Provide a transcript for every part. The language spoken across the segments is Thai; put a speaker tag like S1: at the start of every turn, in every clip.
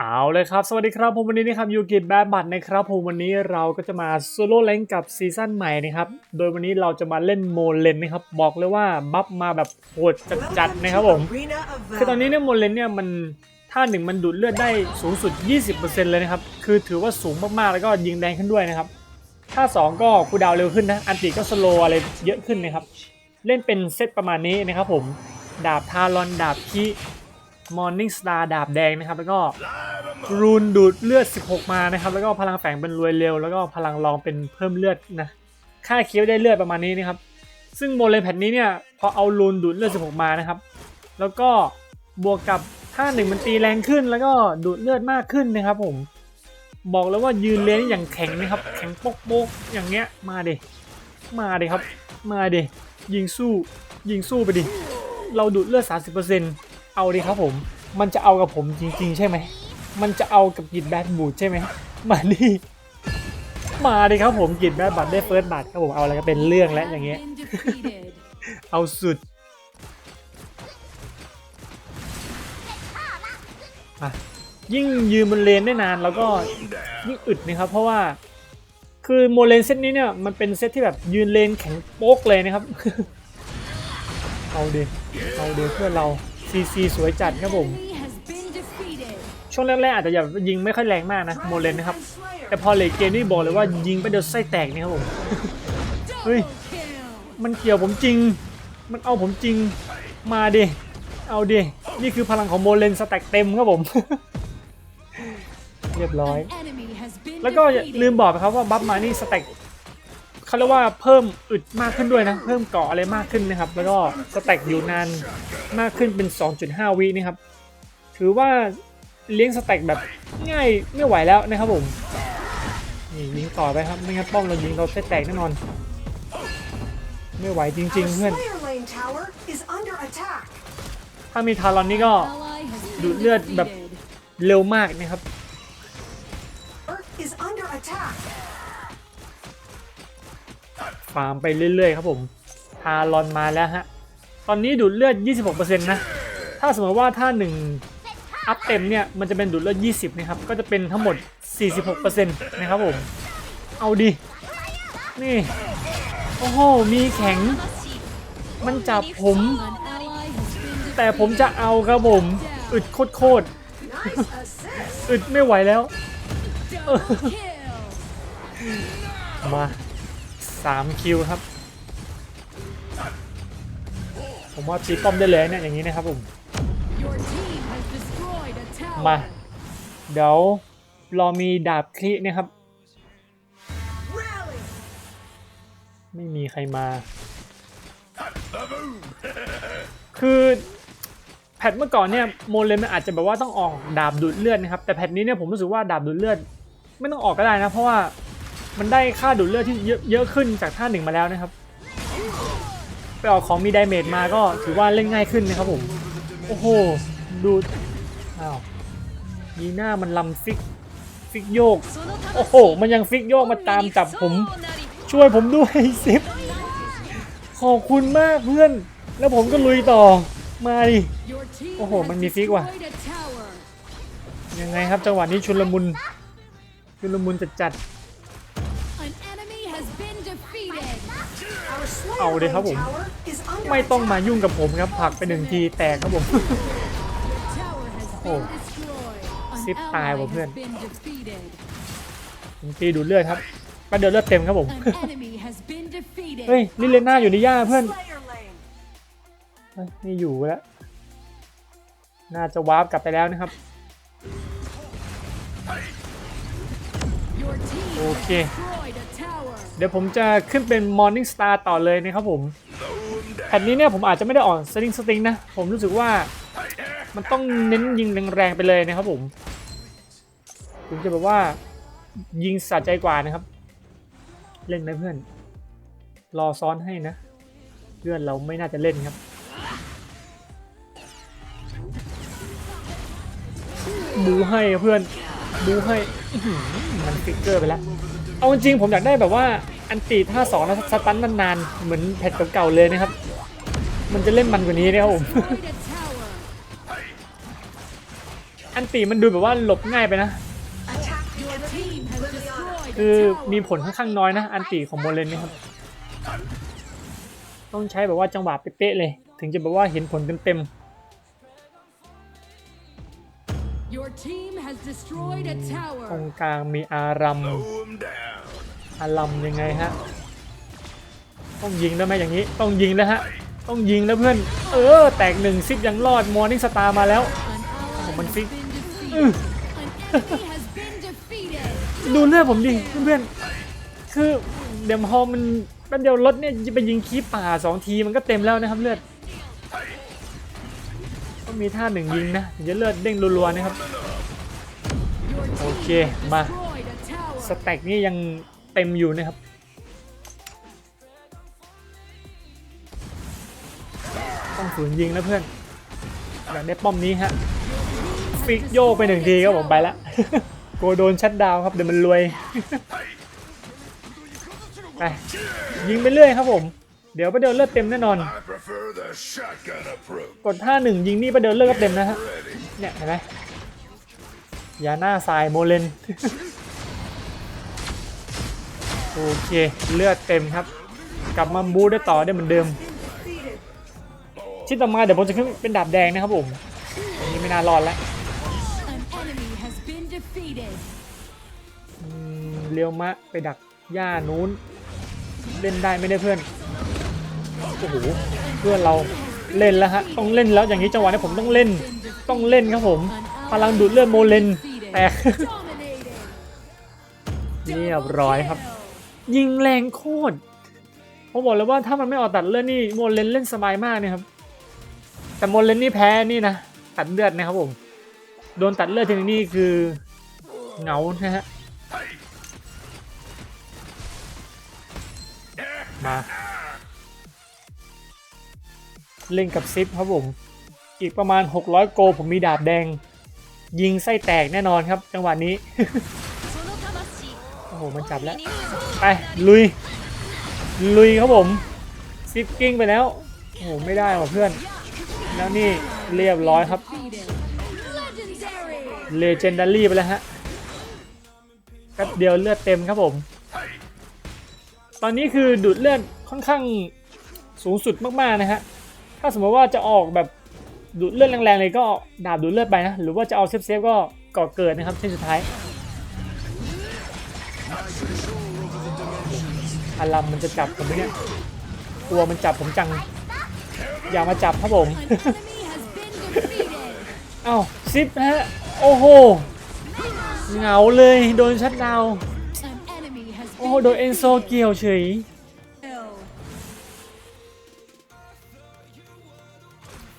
S1: เอาเลยครับ สวัสดีครับผมวันนี้นะครับยูกิแบบบัตนะครับผมวันนี้เราก็จะมาโซโล่แลนกับซีซั่นใหม่นะครับ โดยวันนี้เราจะมาเล่นโมเลนนะครับ บอกเลยว่าบัฟมาแบบโหดจัดๆนะครับผม คือตอนนี้เนี่ยโมเลนเนี่ยมันท่าหนึ่งมันดูดเลือดได้สูงสุด 20%เลยนะครับ คือถือว่าสูงมากๆ แล้วก็ยิงแรงขึ้นด้วยนะครับ ท่า 2 ก็คูดาวเร็วขึ้นนะ อันติก็สโลอะไรเยอะขึ้นนะครับ เล่นเป็นเซตประมาณนี้นะครับผม ดาบทารอน ดาบคี มอร์นิ่งสตาร์ดาบแดงนะครับ แล้วก็รูนดูดเลือด 16 มานะครับ แล้วก็พลังแฝงเป็นรวยเร็ว แล้วก็พลังรองเป็นเพิ่มเลือดนะ ค่าเคียวได้เลือดประมาณนี้นะครับ ซึ่งโมเลนแพทนี้เนี่ยพอเอารูนดูดเลือด 16 มานะครับ แล้วก็บวกกับท่าหนึ่งมันตีแรงขึ้น แล้วก็ดูดเลือดมากขึ้นนะครับผม บอกแล้วว่ายืนเลนอย่างแข็งนะครับ แข็งโป๊กปกๆอย่างเงี้ย มาเดมาเดครับ มาเดยิงสู้ ยิงสู้ไปดิ เราดูดเลือด 30%เเอาดิครับผม มันจะเอากับผมจริงๆ ใช่ไหม มันจะเอากับกิดแบดบูดใช่ไหม มาดิมาดิครับผมกิดแบดบัตได้เฟิร์สบัตครับผม เอาอะไรก็เป็นเรื่องแล้วอย่างเงี้ย เอาสุดอะยิ่งยืนบนเลนได้นานแล้วก็ยิ่งอึดนะครับ เพราะว่าคือโมเลนเซตนี้เนี่ยมันเป็นเซตที่แบบยืนเลนแข็งโป๊กเลยนะครับ เอาเดเอาเดเพื่อเรา ซีซีสวยจัดครับผม ช่วงแรกๆอาจจะแบบยิงไม่ค่อยแรงมากนะโมเลนนะครับ แต่พอเลเกมนี่บอกเลยว่ายิงไปเดียวไส้แตกนี่ครับผม เฮ้ย มันเกี่ยวผมจริง มันเอาผมจริง มาดิ เอาดิ นี่คือพลังของโมเลนสแต็กเต็มครับผม เรียบร้อย แล้วก็อย่าลืมบอกไปครับว่าบัฟมานี่สแต็ก เขาเรียกว่าเพิ่มอึดมากขึ้นด้วยนะ เพิ่มเกาะอะไรมากขึ้นนะครับ แล้วก็สแต็กอยู่นานมากขึ้นเป็น 2.5 วินี่ครับ ถือว่าเลี้ยงสแต็กแบบง่ายไม่ไหวแล้วนะครับผมนี่ยิงต่อไปครับ ไม่งั้นป้อมเรายิงเราแตกแน่นอน ไม่ไหวจริง ๆ เพื่อน ถ้ามีทารอนนี่ก็ดูดเลือดแบบเร็วมากนะครับ ฟาร์มไปเรื่อยๆครับผมทารอนมาแล้วฮะ ตอนนี้ดูดเลือด 26%นะ ถ้าสมมติว่าถ้า 1 อัพเต็มเนี่ย มันจะเป็นดูดเลือด 20 นะครับ ก็จะเป็นทั้งหมด 46%นะครับผม เอาดิ นี่ โอ้โห มีแข็ง มันจับผม แต่ผมจะเอาครับผม อึดโคตรๆอึดไม่ไหวแล้ว มา สามคิวครับ ผมว่าตีป้อมได้เลยเนี่ยอย่างนี้นะครับผมมา เดี๋ยวรอมีดาบคลินะครับ ไม่มีใครมา คือแพทเมื่อก่อนเนี่ยโมเลนมันอาจจะแบบว่าต้องออกดาบดูดเลือดนะครับ แต่แพทนี้เนี่ยผมรู้สึกว่าดาบดูดเลือด ไม่ต้องออกก็ได้นะ เพราะว่า มันได้ค่าดูดเลือดที่เยอะเยอะขึ้นจากท่าหนึ่งมาแล้วนะครับ ไปออกของมีไดเมจมาก็ถือว่าเล่นง่ายขึ้นนะครับผม โอ้โห ดู อ้าวยีหน้ามันลำฟิก ฟิกโยก โอ้โห มันยังฟิกโยกมาตามจับผม ช่วยผมด้วยซิป ขอบคุณมากเพื่อน แล้วผมก็ลุยต่อ มาดิ
S2: โอ้โห มันมีฟิกว่ะ
S1: ยังไงครับจังหวะนี้ชุลมุน ชุลมุนจัดจัด
S2: เอาเลยครับผม
S1: ๆไม่ต้องมายุ่งกับผมครับผลักไปหนึ่งทีแตกครับผม
S2: โอ้
S1: ซิ
S2: ซิ
S1: ป
S2: ป
S1: ตา
S2: ตายย
S1: ว่ะ
S2: ว่ะ
S1: เพื่
S2: เพื่
S1: อ
S2: อนน
S1: ผมตีดูดเลือดครับก็เดือดเลือดเต็มครับผม เฮ้
S2: เฮ้
S1: ย
S2: ย
S1: ลิเลน่าอยู่ในย่าเพื่อนเฮ้ยไม่อยู่แล้ว น่าจะวาร์ปกลับไปแล้วนะครับ โอเค เดี๋ยวผมจะขึ้นเป็น Morning Star ต่อเลยนะครับผมแผ่นนี้เนี่ยผมอาจจะไม่ได้อ่อกสติงสติงนะ ผมรู้สึกว่ามันต้องเน้นยิงแรงๆไปเลยนะครับผมถึงจะแบบว่ายิงสะใจกว่านะครับ เล่นไหมเพื่อน รอซ้อนให้นะ เพื่อนเราไม่น่าจะเล่นครับบูให้เพื่อนบูให้มันฟิกเกอร์ไปแล้ว เอาจริงๆผมอยากได้แบบว่าอันตีท่าสองแล้วสตันนานๆเหมือนแพทเก่าๆเลยนะครับ มันจะเล่นมันกว่านี้นะครับผมอันตีมันดูแบบว่าหลบง่ายไปนะ คือมีผลค่อนข้างน้อยนะ อันตีของโมเลนนี่ครับ ต้องใช้แบบว่าจังหวะเป๊ะๆเลย ถึงจะแบบว่าเห็นผลเต็ม
S2: Your team has destroyed a
S1: ๆตร
S2: tower.
S1: งกลางมีอารัม
S3: Slow 'em down.
S1: อารัมยังไงฮะ ต้องยิงได้ไหมอย่างนี้ ต้องยิงแล้วฮะ ต้องยิงแล้วเพื่อน เออ แตกหนึ่งซิปยังรอด มอร์นิ่งสตาร์มาแล้ว
S2: An ally
S1: Oh, man,
S2: has
S1: fix-
S2: been defeated.
S1: Mm.
S2: An enemy has been defeated.
S1: ดูเลือดผมดิเพื่อนๆคือเดี๋ยวพอมันแป๊บเดียวรถเนี่ยจะไปยิงคีปป่าสองทีมันก็เต็มแล้วนะครับเลือด็มีท่าหนึ่งยิงนะถึงจะเลือดเด้งรัวๆนะครับ
S2: Your team
S1: Okay,
S2: has
S1: ma.
S2: destroyed a tower.
S1: สแต็กนี่ยังเต็มอยู่นะครับ ต้องฝืนยิงแล้วเพื่อนอยากได้ป้อมนี้ฮะ ฟิกโยกไปหนึ่งทีครับผมไปละโกโดนชัดดาวครับเดี๋ยวมันรวยไปยิงไปเรื่อยครับผม เดี๋ยวประเดินเลือดเต็มแน่นอน
S3: I prefer the shotgun approach.
S1: กดท่าหนึ่งยิงนี่ประเดินเลือดก็เต็มนะฮะ
S3: Ready.
S1: เนี่ยเห็นไหมยาหน้าทรายโมเลน โอเค เลือดเต็มครับ กลับมาบูได้ต่อได้เหมือนเดิม ชิ้นต่อมาเดี๋ยวผมจะขึ้นเป็นดาบแดงนะครับผมอันนี้ไม่น่ารอดแล้ว
S2: An enemy has been defeated.
S1: อืมเลี้ยวมะไปดักหญ้านู้น เล่นได้ไม่ได้เพื่อน โอ้โหเพื่อนเราเล่นแล้วฮะต้องเล่นแล้วอย่างนี้จังหวะนี้ผมต้องเล่นต้องเล่นครับผมพลังดูดเลือดโมเลนแตกเรียบร้อยครับ ยิงแรงโคตรผมบอกเลยว่าถ้ามันไม่ออกตัดเลือดนี่โมเลนเล่นสบายมากเนี่ยครับแต่โมเลนนี่แพ้นี่นะตัดเลือดนะครับผมโดนตัดเลือดทีนี้นี่คือเหงานะฮะมา เล่นกับซิปครับผม อีกประมาณ 600 โก ผมมีดาบแดง ยิงไส้แตกแน่นอนครับ จังหวะนี้ โอ้โห มันจับแล้ว ไปลุย ลุยครับผม ซิปกิ้งไปแล้ว โอ้โห ไม่ได้ว่ะเพื่อน แล้วนี่เรียบร้อยครับเลเจนดารี่ไปแล้วฮะแป๊บเดียวเลือดเต็มครับผม ตอนนี้คือดูดเลือดค่อนข้างสูงสุดมากๆนะฮะ ถ้าสมมติว่าจะออกแบบดูดเลือดแรงๆเลยก็ดาบดูดเลือดไปนะ หรือว่าจะเอาเซฟๆก็ก่อเกิดนะครับเส้นสุดท้ายอารัมมันจะจับผมไหมเนี่ยกลัวมันจับผมจัง อย่ามาจับครับผม เอ้าซิปนะฮะ โอ้โห เหงาเลย โดนชัดดาว โอ้โห โดนเอนโซเกี่ยวเฉย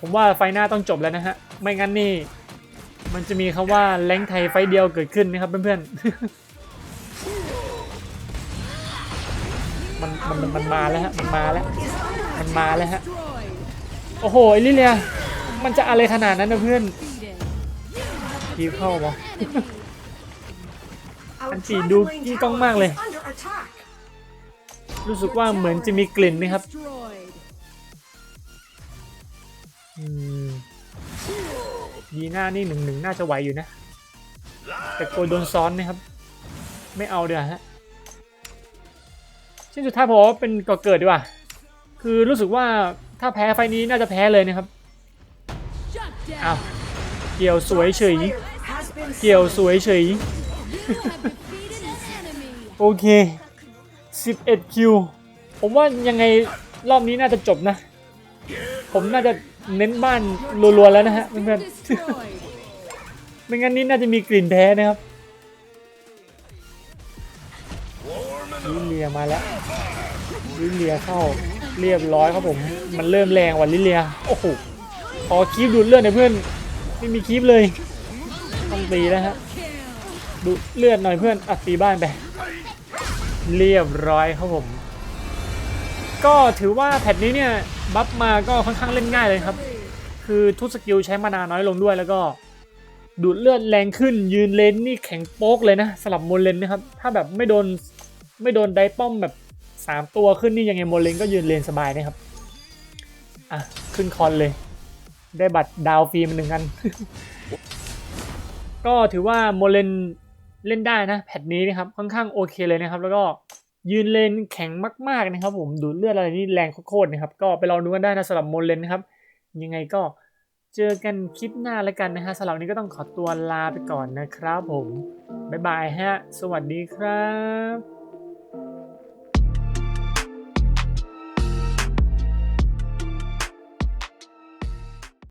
S1: ผมว่าไฟหน้าต้องจบแล้วนะฮะ ไม่งั้นนี่ มันจะมีคำว่าแรงค์ไทยไฟเดียวเกิดขึ้นนะครับเพื่อนๆ มันมันมันมันมาแล้วฮะ มันมาแล้ว มันมาแล้วฮะ
S2: Destroyed.
S1: โอ้โหไอลิเลีย มันจะอะไรขนาดนั้นนะเพื่อน
S2: Defeated.
S1: กีเข้ามา
S4: Our
S1: Anti,
S4: Dragon
S1: du
S4: Lane
S1: ki
S4: tower
S1: kong mang leh.
S4: is under attack.
S1: รู้สึกว่าเหมือนจะมีกลิ่นนะครับ ยีหน้านี่หนึ่งหนึ่งน่าจะไหวอยู่นะ แต่โกโดนซ้อนนะครับ ไม่เอาเดี๋ยวฮะชิ้นสุดท้ายผมเป็นก่อเกิดดีกว่า คือรู้สึกว่าถ้าแพ้ไฟนี้น่าจะแพ้เลยนะครับอ้าวเกี่ยวสวยเฉย เกี่ยวสวยเฉย โอเค 11คิว ผมว่ายังไงรอบนี้น่าจะจบนะ ผมน่าจะ เน้นบ้านรัวๆแล้วนะฮะเพื่อนๆไม่งั้นนี่น่าจะมีกลิ่นแพ้นะครับลิเลียมาแล้วลิเลียเข้าเรียบร้อยครับผม มันเริ่มแรงว่ะลิเลียโอ้โหขอคีบดูดเลือดหน่อยเพื่อนไม่มีคีบเลยต้องตีแล้วฮะดูเลือดหน่อยเพื่อนอะตีบ้านไปเรียบร้อยครับผม ก็ถือว่าแพทนี้เนี่ยบัฟมาก็ค่อนข้างเล่นง่ายเลยครับ คือทุกสกิลใช้มานาน้อยลงด้วยแล้วก็ ดูดเลือดแรงขึ้นยืนเลนนี่แข็งโป๊กเลยนะสลับโมเลนนะครับ ถ้าแบบไม่โดนไม่โดนไดป้อมแบบ 3 ตัวขึ้นนี่ยังไงโมเลนก็ยืนเลนสบายนะครับ อะ ขึ้นคอนเลย ได้บัตรดาวฟรีมาหนึ่งอัน ก็ถือว่าโมเลนเล่นได้นะ แพทนี้นะครับค่อนข้างโอเคเลยนะครับ แล้วก็ ยืนเลนแข็งมากๆนะครับผมดูดเลือดอะไรนี่แรงโคตรนะครับ ก็ไปลองดูกันได้นะสำหรับโมเลนนะครับ ยังไงก็เจอกันคลิปหน้าแล้วกันนะฮะสำหรับนนี้ก็ต้องขอตัวลาไปก่อนนะครับผม บ๊ายบายฮะ สวัสดีครับ